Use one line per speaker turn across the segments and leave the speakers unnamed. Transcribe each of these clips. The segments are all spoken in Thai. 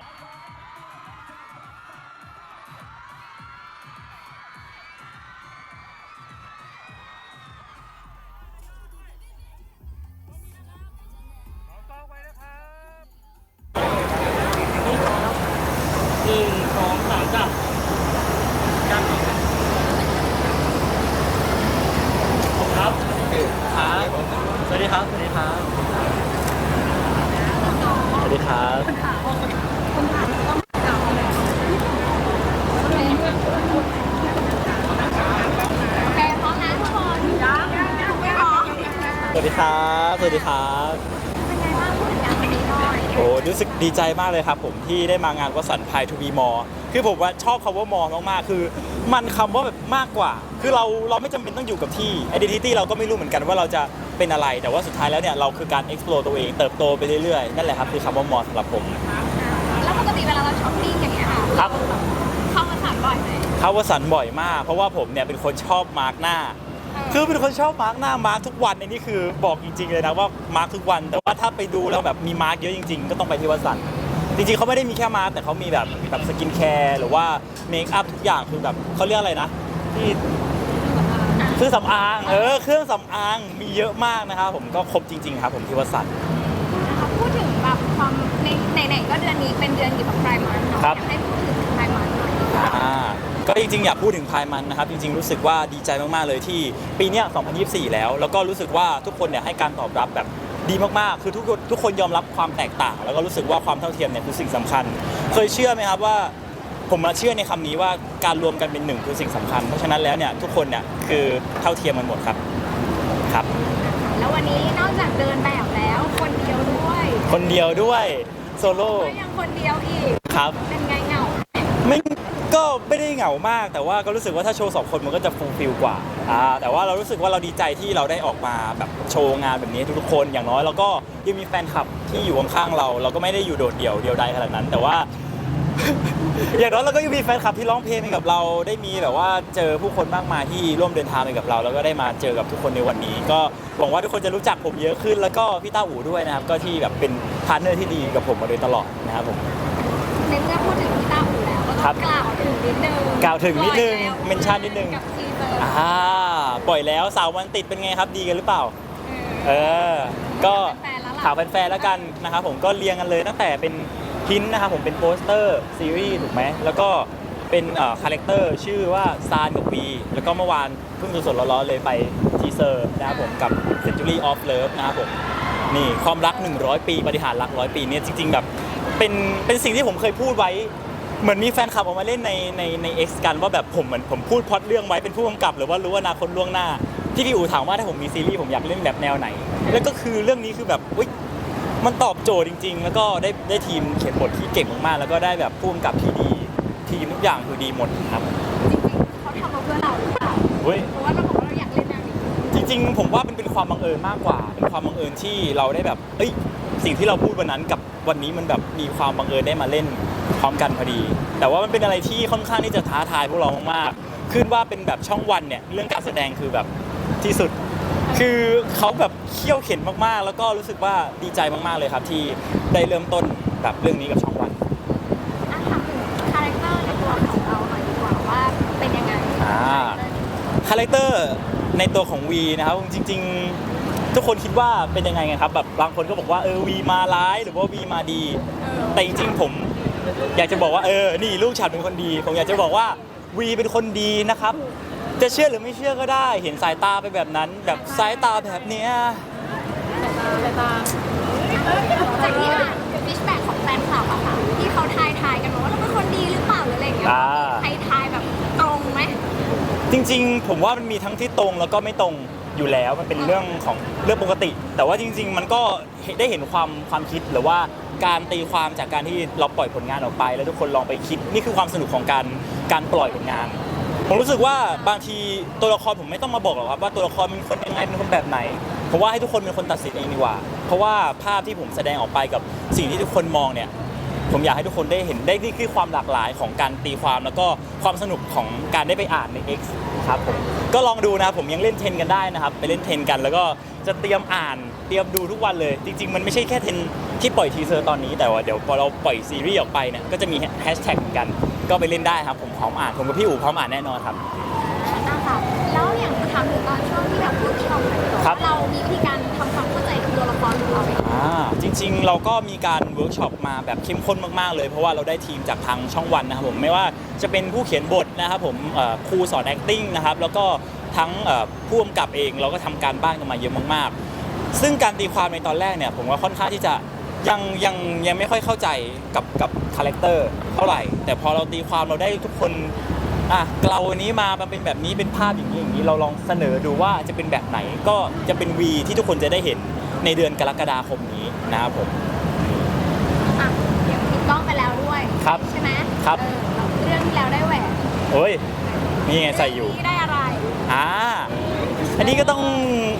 ห วัสดีครับ
เป็นไงบ้างพูดถึงงานวันนี้หน่อย
โอ้รู้สึกดีใจมากเลยครับผมที่ได้มางานวสันต์ไพทูบีมอคือผมว่าชอบคำว่ามอมากๆ คือมันคำว่าแบบมากกว่า คือเราเราไม่จำเป็นต้องอยู่กับที่ identity เราก็ไม่รู้เหมือนกันว่าเราจะเป็นอะไร แต่ว่าสุดท้ายแล้วเนี่ยเราคือการ explore ตัวเอง เติบโตไปเรื่อยๆ นั่นแหละครับคือคำว่ามอสำหรับผม
แล้วปกติเวลาเราช้อปปิ้งอย่างเงี้ยค่ะ
ครับ
เข้ามาถามบ่อยไหม
เข้าวสันต์บ่อยมาก เพราะว่าผมเนี่ยเป็นคนชอบมาร์กหน้า คือเป็นคนชอบมาร์กหน้ามาร์กทุกวันในนี่คือบอกจริง ๆ เลยนะว่ามาร์กทุกวัน แต่ว่าถ้าไปดูแล้วแบบมีมาร์กเยอะจริง ๆ ก็ต้องไปที่วสันต์จริงๆเขาไม่ได้มีแค่มาร์กแต่เขามีแบบแบบสกินแคร์หรือว่าเมคอัพทุกอย่างคือแบบเขาเรียกอะไรนะที่เครื่องสำอางเออเครื่องสำอางมีเยอะมากนะครับผมก็ครบจริง ๆ ครับผมที่วสันต์
นะคะพูดถึงแบบความในไหนๆก็เดือนนี้เป็นเดือนเกี่ยวกับไพร์มันเนาะ
ครับ
อยากให้พูดถึงไพร์มันหน่อย
อ่า ก็จริงๆ อยากพูดถึงพายมันนะครับ จริงๆ รู้สึกว่าดีใจมากๆ เลยที่ปีเนี้ย2024 แล้ว แล้วก็รู้สึกว่าทุกคนเนี่ยให้การตอบรับแบบดีมากๆ คือทุกคนทุกคนยอมรับความแตกต่าง แล้วก็รู้สึกว่าความเท่าเทียมเนี่ยคือสิ่งสำคัญ เคยเชื่อไหมครับว่า ผมมาเชื่อในคำนี้ว่าการรวมกันเป็นหนึ่งคือสิ่งสำคัญ เพราะฉะนั้นแล้วเนี่ยทุกคนเนี่ยคือเท่าเทียมกันหมดครับ ครับ
แล้ววันนี้นอกจากเดินแบบแล้ว คนเดียวด้วย
คนเดียวด้วยโซโล่
ก็ยังคนเดียวอีก
ครับ
เป็นไงเหงา
ไม่ ก็ไม่ได้เหงามาก แต่ว่าก็รู้สึกว่าถ้าโชว์สองคนมันก็จะฟูลฟิลกว่าอ่า แต่ว่าเรารู้สึกว่าเราดีใจที่เราได้ออกมาแบบโชว์งานแบบนี้ให้ทุกๆคนอย่างน้อยเราก็ยังมีแฟนคลับที่อยู่ข้างๆเรา เราก็ไม่ได้อยู่โดดเดี่ยวเดียวดายขนาดนั้น แต่ว่า อย่างน้อยเราก็ยังมีแฟนคลับที่ร้องเพลงให้กับเราได้มีแบบว่าเจอผู้คนมากมายที่ร่วมเดินทางไปกับเรา แล้วก็ได้มาเจอกับทุกคนในวันนี้ ก็หวังว่าทุกคนจะรู้จักผมเยอะขึ้น แล้วก็พี่ต้าอู่ด้วยนะครับ ก็ที่แบบเป็นพาร์ทเนอร์ที่ดีกับผมมาโดยตลอดนะครับผม
ในเมื่อพูดถึงพี่ต้าอู่แล้วก็
ครั
ต้อบงกล่าวถึง นิดนึง
กล่าวถึงนิดนึง
ปล่อยแล้ว
เมนชั่นนิดนึง
กับทีเซอร์
อ่าปล่อยแล้วสาววันติดเป็นไงครับดีกันหรือเปล่า เออ ก็
แฟนๆแล้วล่ะ
ถามแฟนๆแล้วกันนะครับผมก็เรียงกันเลยตั้งแต่เป็นพินนะครับผมเป็นโปสเตอร์ซีรีส์ถูกไหมแล้วก็เป็นคาแรคเตอร์ชื่อว่าซานกับวีแล้วก็เมื่อวานเพิ่งสดๆร้อนๆเลยไปทีเซอร์นะครับผมกับ Century of Love นะครับผมนี่ความรัก 100 ปีปฏิหารรักร้อยปีเนี่ยจริง ๆ แบบเป็นเป็นสิ่งที่ผมเคยพูดไว้ เหมือนมีแฟนคลับออกมาเล่นในในใน X กันว่าแบบผมเหมือนผมพูดพล็อดเรื่องไว้เป็นผู้กำกับ หรือว่ารู้อนาคตล่วงหน้าที่พี่อู๋ถามว่าถ้าผมมีซีรีส์ผมอยากเล่นแบบแนวไหน แล้วก็คือเรื่องนี้คือแบบอุ๊ยมันตอบโจทย์จริง ๆ แล้วก็ได้ได้ทีมเขียนบทที่เก่งมากๆแล้วก็ได้แบบผู้กำกับที่ดี ทีมทุกอย่างคือดีหมดครับ
จริงๆเขาทำมาเพื่อเราหรือเปล่า
เว้ย
เพราะว่าเราบอกว่าเราอยากเล่นแนวนี้
จริง ๆ ผมว่ามันเป็นความบังเอิญมากกว่า เป็นความบังเอิญที่เราได้แบบเอ้ยสิ่งที่เราพูดวันนั้นกับวันนี้มันแบบมีความบังเอิญได้มาเล่น พร้อมกันพอดี แต่ว่ามันเป็นอะไรที่ค่อนข้างที่จะท้าทายพวกเรามากๆขึ้นว่าเป็นแบบช่องวันเนี่ยเรื่องการแสดงคือแบบที่สุด คือเขาแบบเขี่ยวเข็นมากๆ แล้วก็รู้สึกว่าดีใจมากๆเลยครับ ที่ได้เริ่มต้นแบบเรื่องนี้กับช่องวัน
อะถามถึงคาแรคเตอร์ในตัวของเราหน่อยดีกว่าว่าเป็นยังไง
อ่าคาแรคเตอร์ในตัวของวีนะครับจริง ๆ ทุกคนคิดว่าเป็นยังไงกันครับแบบบางคนก็บอกว่าเออวีมาร้ายหรือว่าวีมาดี
เออ
แต่จริงๆผม อยากจะบอกว่าเออ นี่ลูกฉันเป็นคนดี ผมอยากจะบอกว่าวีเป็นคนดีนะครับ จะเชื่อหรือไม่เชื่อก็ได้ เห็นสายตาไปแบบนั้น แบบสายตาแบบเนี้ย
จากที่อ่านฟิชแบ็กของแฟนคลับอะค่ะ ที่เขาทายทายๆกันมาว่าเราเป็นคนดีหรือเปล่าหรืออะไรอย่างเงี้ย
อ่า
ใครทายแบบตรงไหม
จริงๆ ผมว่ามันมีทั้งที่ตรงแล้วก็ไม่ตรงอยู่แล้วมันเป็นเรื่องของเรื่องปกติ แต่ว่าจริง ๆ มันก็ได้เห็นความความคิดหรือว่า การตีความจากการที่เราปล่อยผลงานออกไป แล้วทุกคนลองไปคิดนี่คือความสนุกของการการปล่อยผลงาน ผมรู้สึกว่าบางทีตัวละครผมไม่ต้องมาบอกหรอกครับว่าตัวละครเป็นคนยังไงเป็นคนแบบไหนผมว่าให้ทุกคนเป็นคนตัดสินเองดีกว่า เพราะว่าภาพที่ผมแสดงออกไปกับสิ่งที่ทุกคนมองเนี่ย ผมอยากให้ทุกคนได้เห็นได้นี่คือความหลากหลายของการตีความแล้วก็ความสนุกของการได้ไปอ่านใน X ครับผมก็ลองดูนะครับผมยังเล่นเทนกันได้นะครับ ไปเล่นเทนกัน แล้วก็จะเตรียมอ่านเตรียมดูทุกวันเลย จริง ๆ มันไม่ใช่แค่เทนที่ปล่อยทีเซอร์ตอนนี้แต่ว่าเดี๋ยวพอเราปล่อยซีรีส์ออกไปเนี่ยก็จะมีแฮชแท็กเหมือนกัน ก็ไปเล่นได้ครับ ผมพร้อมอ่านผมกับพี่อู๋พร้อมอ่านแน่นอนครับ
อะค่ะแล้วอย่างถามถึงตอนช่วงที่แบบเวิร์กช็อปหน่อยดีกว่า
ครับ
เรามีวิธีการทำความเข้าใจตัวละครของเราไหม
อ่า จริงๆ เราก็มีการเวิร์กช็อปมาแบบเข้มข้นมากๆเลย เพราะว่าเราได้ทีมจากทางช่องวันนะครับผมไม่ว่าจะเป็นผู้เขียนบทนะครับผมเอ่อครูสอน acting นะครับแล้วก็ทั้งเอ่อผู้กำกับเองเราก็ทำการบ้านกันมาเยอะมากๆ ซึ่งการตีความในตอนแรกเนี่ยผมว่าค่อนข้างที่จะยังยังยังไม่ค่อยเข้าใจกับกับคาแรคเตอร์เท่าไหร่ แต่พอเราตีความเราได้ทุกคนอะเราวันนี้มามันเป็นแบบนี้เป็นภาพอย่างนี้อย่างนี้เราลองเสนอดูว่าจะเป็นแบบไหนก็จะเป็นวีที่ทุกคนจะได้เห็น ในเดือนกรกฎาคมนี้นะครับผม
อะเดี๋ยวปิดกล้องไปแล้วด้วย
ครับ
ใช่ไหม
ครับ
เออแล้วเรื่องที่แล้วได้แหวน
โอ้ยนี่ไงใส่อยู่
เรื่องนี้ได้อะไร
อ่า อันนี้ก็ต้อง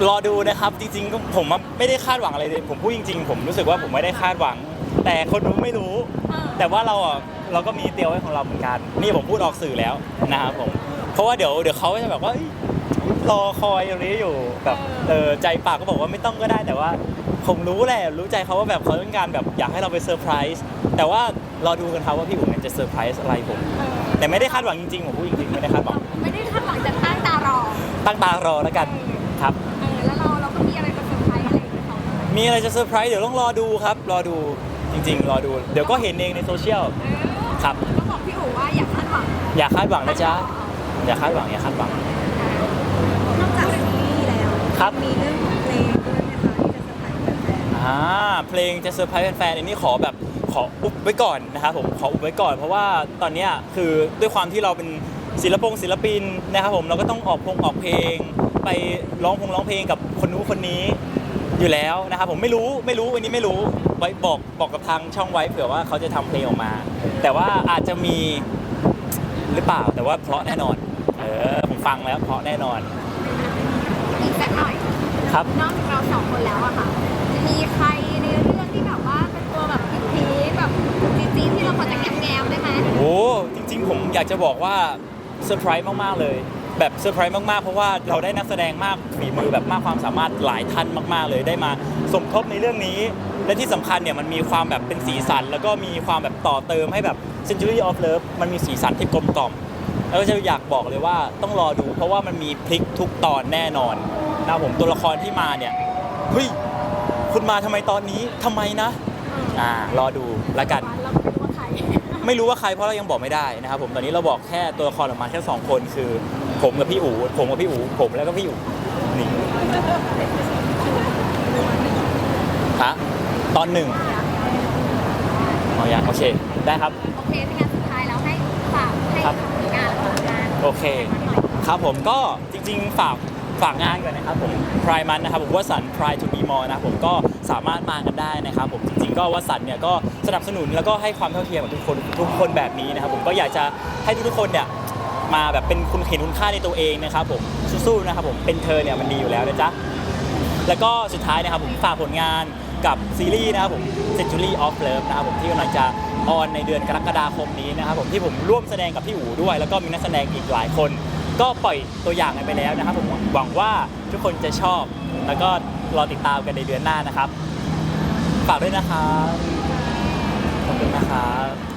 รอดูนะครับ จริงๆก็ผมอะไม่ได้คาดหวังอะไรเลย ผมพูดจริง ๆ ผมรู้สึกว่าผมไม่ได้คาดหวัง แต่คนรู้ไม่รู้
เออ
แต่ว่าเราอะเราก็มีเตรียมไว้ของเราเหมือนกัน นี่ผมพูดออกสื่อแล้วนะครับผม เพราะว่าเดี๋ยวเดี๋ยวเขาก็จะแบบว่าเอ้ย รอคอยอย่างนี้อยู่แบบเออใจปากก็บอกว่าไม่ต้องก็ได้แต่ว่าผมรู้แหละรู้ใจเขาว่าแบบเขาต้องการแบบอยากให้เราไปเซอร์ไพรส์แต่ว่ารอดูกันครับว่าพี่อุ๋มเนี่ยจะเซอร์ไพรส์อะไรผม
เออ
แต่ไม่ได้คาดหวังจริงๆผมพูดจริงๆไม่ได้คาดหวัง
ไม่ได้คาดหวังจะตั้งตารอ
ตั้งตารอแล้วกันครับ
เออแล้วเราเราก็มีอะไรมาเซอร์ไพรส์อะไรกับเขาด้วย
มีอะไรจะเซอร์ไพรส์เดี๋ยวต้องรอดูครับ รอดูจริง ๆ รอดู เดี๋ยวก็เห็นเองในโซเชียล
เออ
ครับ
ก็บอกพี่อู๋ว่าอย่าคาดหวัง
อย่าคาดหวังนะจ๊ะอย่าคาดหวังอย่าคาดหวัง
นอกจากซีรีส์แล้ว
ครับ
มีเรื่องของเพลงด้วยไหมคะที่จะเซอร์ไพรส์แฟน
อ่าเพลงจะเซอร์ไพรส์แฟนๆอันนี้ขอแบบขออุบไว้ก่อนนะครับผมขออุบไว้ก่อน เพราะว่าตอนเนี้ยคือด้วยความที่เราเป็นศิลปงศิลปินนะครับผมเราก็ต้องออกพงออกเพลง ไปร้องพงร้องเพลงกับคนนู้นคนนี้อยู่แล้วนะครับผมไม่รู้ไม่รู้อันนี้ไม่รู้ไว้บอกบอกกับทางช่องไว้เผื่อว่าเขาจะทำเพลงออกมา แต่ว่าอาจจะมีหรือเปล่าแต่ว่าเพราะแน่นอนเออผมฟังแล้วเพราะแน่นอน
ๆ อีกสักหน่อย
ครับ
นอกจากเราสองคนแล้วอะค่ะ จะมีใครในเรื่องที่แบบว่าเป็นตัวแบบพีคๆแบบจีดๆที่เราพอจะแง้มๆได้ไหม
โอ้จริง ๆ ผมอยากจะบอกว่าเซอร์ไพรส์มาก ๆ เลย แบบเซอร์ไพรส์มาก ๆ เพราะว่าเราได้นักแสดงมากฝีมือแบบมากความสามารถหลายท่านมาก ๆ เลยได้มาสมทบในเรื่องนี้ และที่สำคัญเนี่ยมันมีความแบบเป็นสีสัน แล้วก็มีความแบบต่อเติมให้แบบ Century of Love มันมีสีสันที่กลมกล่อม แล้วก็จะอยากบอกเลยว่าต้องรอดู เพราะว่ามันมีพลิกทุกตอนแน่นอนนะครับผมตัวละครที่มาเนี่ยเฮ้ยคุณมาทำไมตอนนี้ทำไมนะอ่ารอดูแล้วกัน
เราไม่รู้ว่าใคร
ไม่รู้ว่าใครเพราะเรายังบอกไม่ได้นะครับผมตอนนี้เราบอกแค่ตัวละครออกมาแค่สองคนคือ ผมกับพี่อู๋ผมกับพี่อู๋ผมแล้วก็พี่อู๋นี่ฮะตอนหนึ่งอ๋อยังโอเคได้ครับ
โอเคเป็นงานสุดท้ายแล้วให้ฝากให้
ครับ
ผลง
โอเค ครับผมก็จริงๆ ฝากฝากงานก่อนนะครับผมพรายมันนะครับผมวสันพรายทูบีมอนะครับผมก็สามารถมากันได้นะครับผมจริงๆก็วสันเนี่ยก็สนับสนุนแล้วก็ให้ความเท่าเทียมกับทุกคนทุกคนแบบนี้นะครับผมก็อยากจะให้ทุกๆคนเนี่ยมาแบบเป็นคุณเห็นคุณค่าในตัวเองนะครับผมสู้ๆนะครับผมเป็นเธอเนี่ยมันดีอยู่แล้วนะจ๊ะแล้วก็สุดท้ายนะครับผมฝากผลงาน กับซีรีส์นะครับผม Century of Love นะครับผมที่กำลังจะออนในเดือนกรกฎาคมนี้นะครับผมที่ผมร่วมแสดงกับพี่อู๋ด้วย แล้วก็มีนักแสดงอีกหลายคน ก็ปล่อยตัวอย่างกันไปแล้วนะครับผมหวังว่าทุกคนจะชอบ แล้วก็รอติดตามกันในเดือนหน้านะครับฝากด้วยนะครับขอบคุณนะครับ